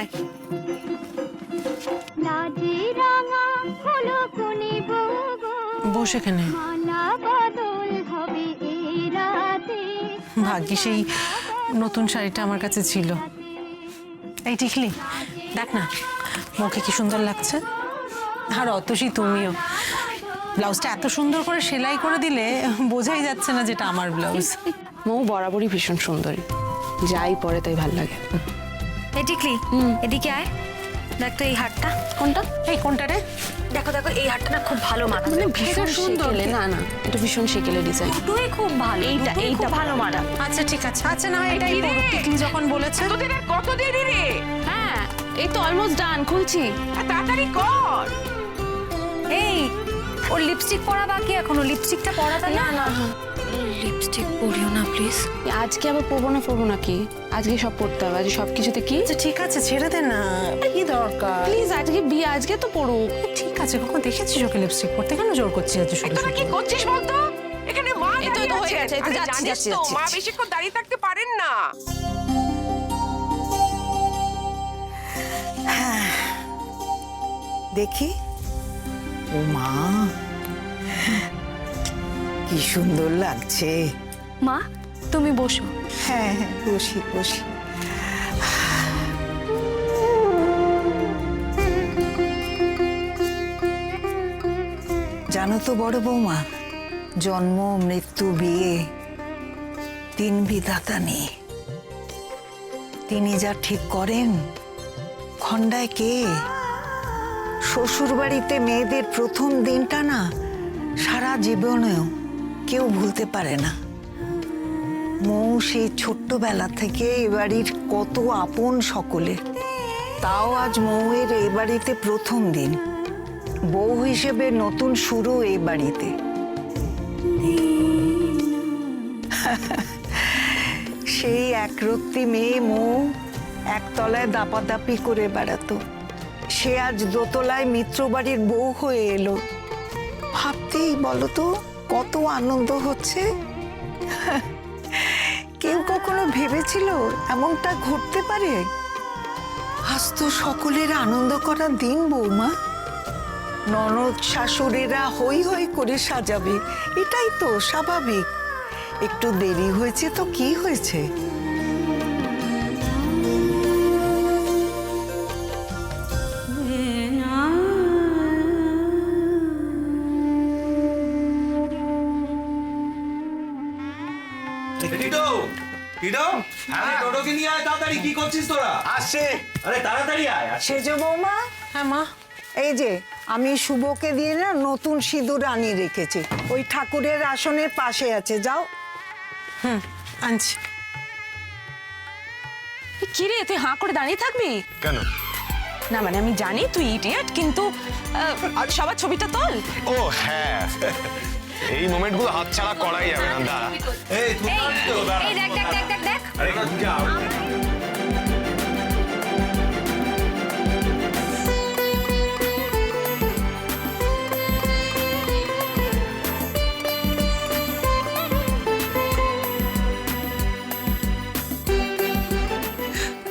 আয় লাজে রাঙা হলো কোনে বগো বস রাতে। ভাগ্যি সেই নতুন শাড়িটা আমার কাছে ছিল। এই টিকলি দেখ না মুখে কি সুন্দর লাগছে? আর অতসী তুমিও। ব্লাউজটা এত সুন্দর করে সেলাই করে দিলে বোঝাই যাচ্ছে না যেটা আমার ব্লাউজ। মৌ বরাবরই ভীষণ সুন্দরী। যাই পরে তাই ভালো লাগে। এই টিকলি এদিকে আয়। দেখ তো এই হারটা। কোনটা? এই কোনটা রে দেখো দেখো এই হারটা না খুব ভালো মানাবে মানে ভীষণ সুন্দর। না না এটা ভীষণ সেকেলে ডিজাইন দুটোই খুব ভালো। এইটা এইটা ভালো মানা আচ্ছা ঠিক আছে। আচ্ছা না এটাই করো টিকলি যখন বলেছে। তোদের আর কত দেরি রে? হ্যাঁ এই তো অলমোস্ট ডান খুলছি। তাড়াতাড়ি কর। এই ওর লিপস্টিক পরা বাকি এখনও লিপস্টিকটা পরাটা না না। লিপস্টিক পরিও না প্লিজ আজকে আবার পরবো না পরবো না কি? আজকে সব পড়তে হবে আজকে সব কিছুতে কি? আচ্ছা ঠিক আছে ছেড়ে দে না। কি দরকার? প্লিজ আজকে বিয়ে আজকে তো পড়ুক ঠিক আছে কখন দেখেছিস ওকে লিপস্টিক পরতে? কেন জোর করছিস এত শুধু তোরা কি করছিস বলতো? এখানে মা হয়ে দাঁড়িয়ে আছেন। জানিস তো, মা। বেশিক্ষণ দাঁড়িয়ে থাকতে পারেন না। দেখি। ও মা। কি সুন্দর লাগছে। মা তুমি বসো। হ্যাঁ হ্যাঁ বসি বসি। জানো তো বড় বৌমা জন্ম মৃত্যু বিয়ে তিন বিধাতা নেই। তিনি যা ঠিক করেন খন্ডায় কে? শ্বশুর বাড়িতে মেয়েদের প্রথম দিনটা না সারা জীবনেও কেউ ভুলতে পারে না। মৌ সেই ছোট্টবেলা থেকে এ বাড়ির কত আপন সকলে। তাও আজ মৌয়ের এই বাড়িতে প্রথম দিন। বউ হিসেবে নতুন শুরু এ বাড়িতে। সেই একরত্তি মেয়ে মৌ একতলায় দাপাদাপি করে বেড়াতো। সে আজ দোতলায় মিত্র বাড়ির বউ হয়ে এলো। ভাবতেই বলো তো কত আনন্দ হচ্ছে? কেউ কখনো ভেবেছিল এমনটা ঘটতে পারে? আজ তো সকলের আনন্দ করা দিন, বৌমা। ননদ শাশুড়েরা হই হই করে সাজাবে, এটাই তো স্বাভাবিক। একটু দেরি হয়েছে তো কি হয়েছে? আরে টোটোকে নিয়ে আয় তাড়াতাড়ি কি করছিস তোরা? আসছে। আরে তাড়াতাড়ি আয়। সেজ বৌমা। হ্যাঁ মা। এই যে আমি শুভকে দিয়ে না নতুন সিঁদুর আনিয়ে রেখেছি। ওই ঠাকুরের আসনের পাশে আছে যাও। আনছি। কি রে তুই হাঁ করে দাঁড়িয়ে থাকবি? কেন? না মানে আমি জানি তুই ইডিয়েট কিন্তু সবার ছবিটা তোল। ও হ্যাঁ। এই মোমেন্টগুলো হাতছাড়া করাই যাবে না দাঁড়া। এই তুই এই দেখ দেখ দেখ দেখ দেখ। আরে।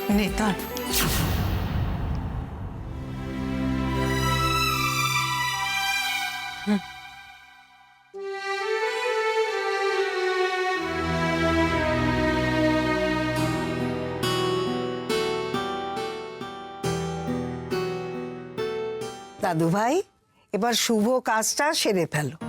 নেতার দাদু ভাই এবার শুভ কাজটা সেরে ফেলো।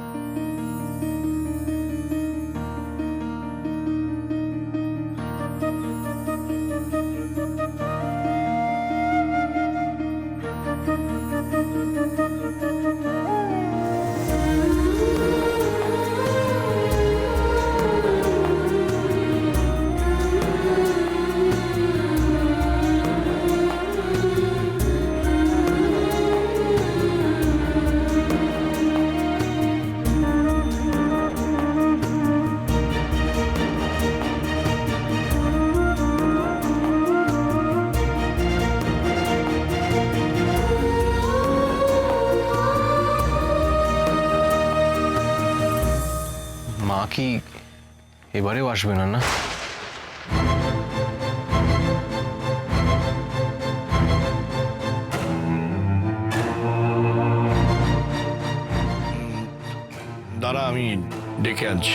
কি এবারেও আসবে না না? দাদা আমি ডেকে আনছি।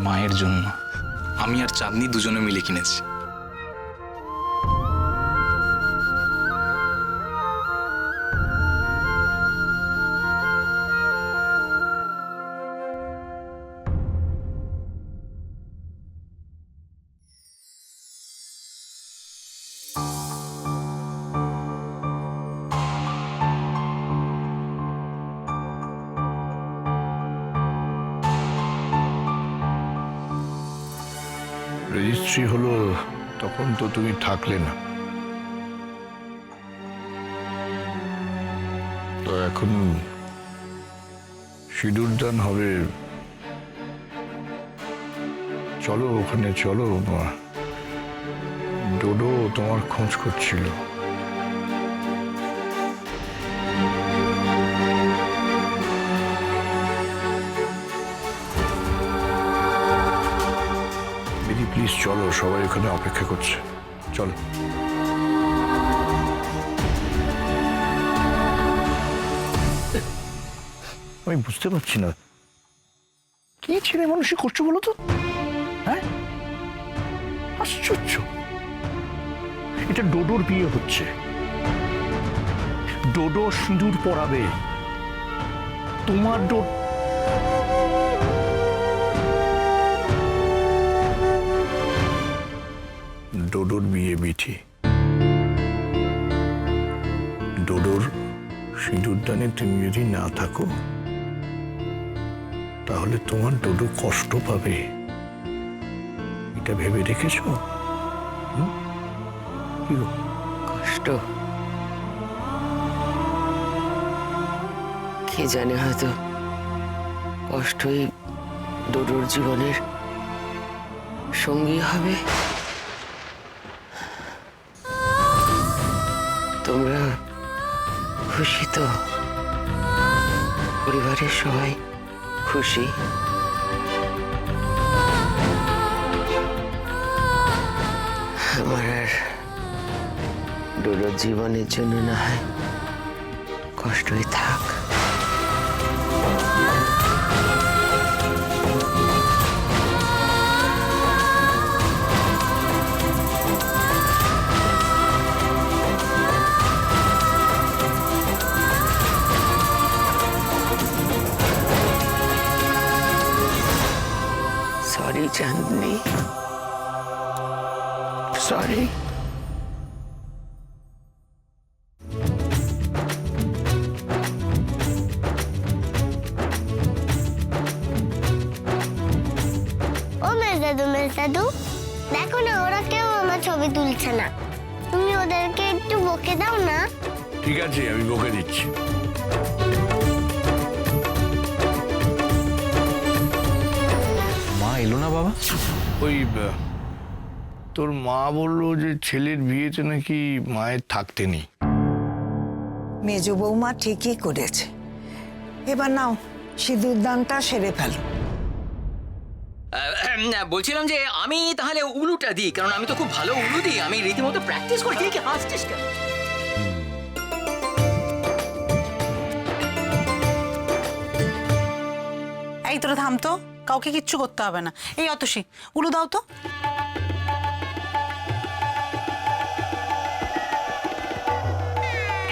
মায়ের জন্য। আমি আর চাঁদনি দুজনে মিলে কিনেছি। রেজিস্ট্রি হলো, তখন তো তুমি থাকলে না। তো এখন সিঁদুর দান হবে। চলো ওখানে, চলো ডোডো তোমার খোঁজ করছিল। সবাই ওখানে অপেক্ষা করছে। চলো। আমি বুঝতে পারছি না। কি ছেলে মানুষই করছ বলো তো? হ্যাঁ? আশ্চর্য। এটা ডোডোর বিয়ে হচ্ছে। ডোডো সিঁদুর পরাবে। তোমার ডো ডোডোর বিয়ে মিঠি ডোডোর সিঁদুরদানে তুমি যদি না থাকো, তাহলে তোমার ডোডো কষ্ট পাবে। এটা ভেবে রেখেছো? কষ্ট। কে জানে হয়তো কষ্টই ডোডোর জীবনের সঙ্গী হবে। তোমরা খুশি তো? পরিবারের সবাই খুশি? আমার আর ডোডোর জীবনের জন্য না হয় কষ্টই থাক। ও মেজাদু মেজাদু দেখো না ওরা কেউ আমার ছবি তুলছে না। তুমি ওদেরকে একটু বকে দাও না। ঠিক আছে আমি বকে দিচ্ছি। মা এলো না বাবা? ওই আহ, তোর মা বলল যে ছেলের বিয়েতে নাকি মায়ের থাকতে নেই। মেজ বৌমা ঠিকই করেছে। এবার নাও সিঁদুর দানটা সেরে ফেলো। বলছিলাম যে আমি তাহলে উলুটা দিই কারণ আমি তো খুব ভালো উলু দিই। আমি রীতিমতো প্র্যাকটিস করছি কি হাসছিস কেন এই তোরা থাম তো কাউকে কিচ্ছু করতে হবে না। এই অতসী উলু দাও তো।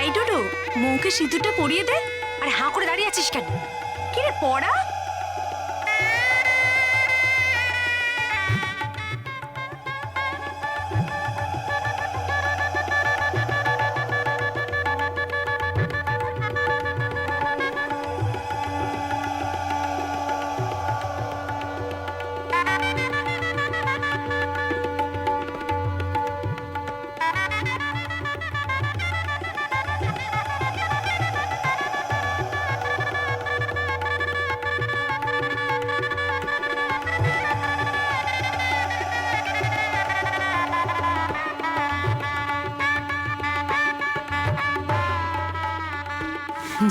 এই ডোডো মৌকে সিঁদুরটা পরিয়ে দে আর হাঁ করে দাঁড়িয়ে আছিস কেন? কি রে পড়া?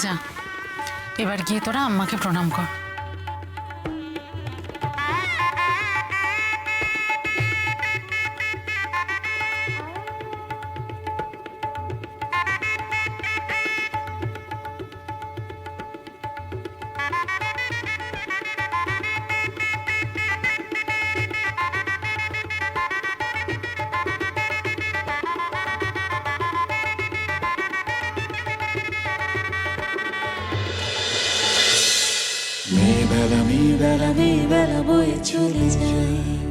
যা এবার গিয়ে তোরা আম্মাকে প্রণাম কর। মেয়েবেলা মেয়েবেলা মেয়েবেলা বয়ে চলে যায়।